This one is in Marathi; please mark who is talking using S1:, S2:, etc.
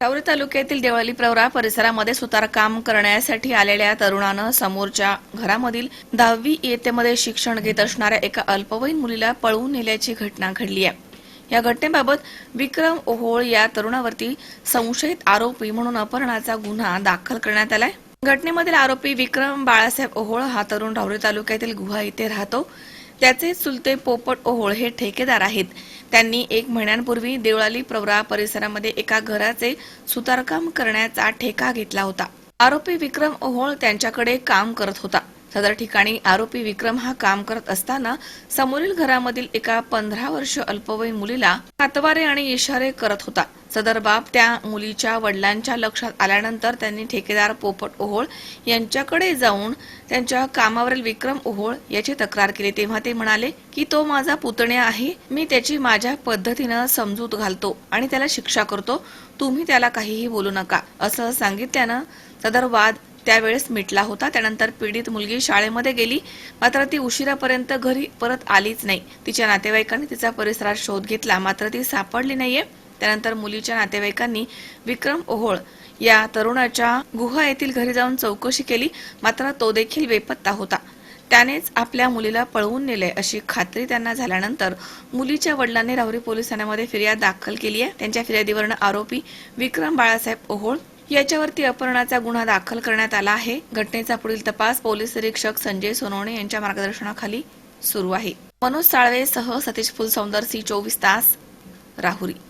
S1: राहुरी तालुक्यातील देवळाली प्रवरा परिसरामध्ये सुतारकाम करण्यासाठी आलेल्या तरुणानं समोरच्या घरामधील दहावी इयत्तेमध्ये शिक्षण घेत असणाऱ्या एका अल्पवयीन मुलीला पळवून नेल्याची घटना घडली आहे. या घटनेबाबत विक्रम ओहोळ या तरुणावरती संशयित आरोपी म्हणून अपहरणाचा गुन्हा दाखल करण्यात आलाय. घटनेमधील आरोपी विक्रम बाळासाहेब ओहोळ हा तरुण राहुरी तालुक्यातील गुहा येथे राहतो. त्याचे चुलते पोपट ओहोळ हे ठेकेदार आहेत. त्यांनी एक महिन्यांपूर्वी देवळाली प्रवरा परिसरामध्ये एका घराचे सुतारकाम करण्याचा ठेका घेतला होता. आरोपी विक्रम ओहोळ त्यांच्याकडे काम करत होता. सदर ठिकाणी आरोपी विक्रम हा काम करत असताना समोरील घरामधील एका पंधरा वर्ष अल्पवयीन मुलीला हातवारे आणि इशारे करत होता. सदर बाब त्या मुलीच्या वडिलांच्या लक्षात आल्यानंतर त्यांनी ठेकेदार पोपट ओहोळ यांच्याकडे जाऊन त्यांच्या कामावरील विक्रम ओहोळ याची तक्रार केली. तेव्हा ते म्हणाले की तो माझा पुतण्या आहे. मी त्याची माझ्या पद्धतीनं समजूत घालतो आणि त्याला शिक्षा करतो. तुम्ही त्याला काहीही बोलू नका. असं सांगितल्यानं सदर वाद त्यावेळेस मिटला होता. त्यानंतर पीडित मुलगी शाळेमध्ये गेली. मात्र ती उशिरापर्यंत घरी परत आलीच नाही. तिच्या नातेवाईकांनी तिचा परिसरात शोध घेतला. मात्र ती सापडली नाहीये. त्यानंतर मुलीच्या नातेवाईकांनी विक्रम ओहोळ या तरुणाच्या गुहा येथील घरी जाऊन चौकशी केली. मात्र तो देखील बेपत्ता होता. त्यानेच आपल्या मुलीला पळवून नेले अशी खात्री त्यांना झाल्यानंतर मुलीच्या वडिलांनी राहुरी पोलीस ठाण्यामध्ये फिर्याद दाखल केली आहे त्यांच्या फिर्यादीवरनं आरोपी विक्रम बाळासाहेब ओहोळ याच्यावरती अपहरणाचा गुन्हा दाखल करण्यात आला आहे. घटनेचा पुढील तपास पोलीस निरीक्षक संजय सोनवणे यांच्या मार्गदर्शनाखाली सुरू आहे. मनोज साळवे सह सतीश फुलसौंदर सी चोवीस तास राहुरी.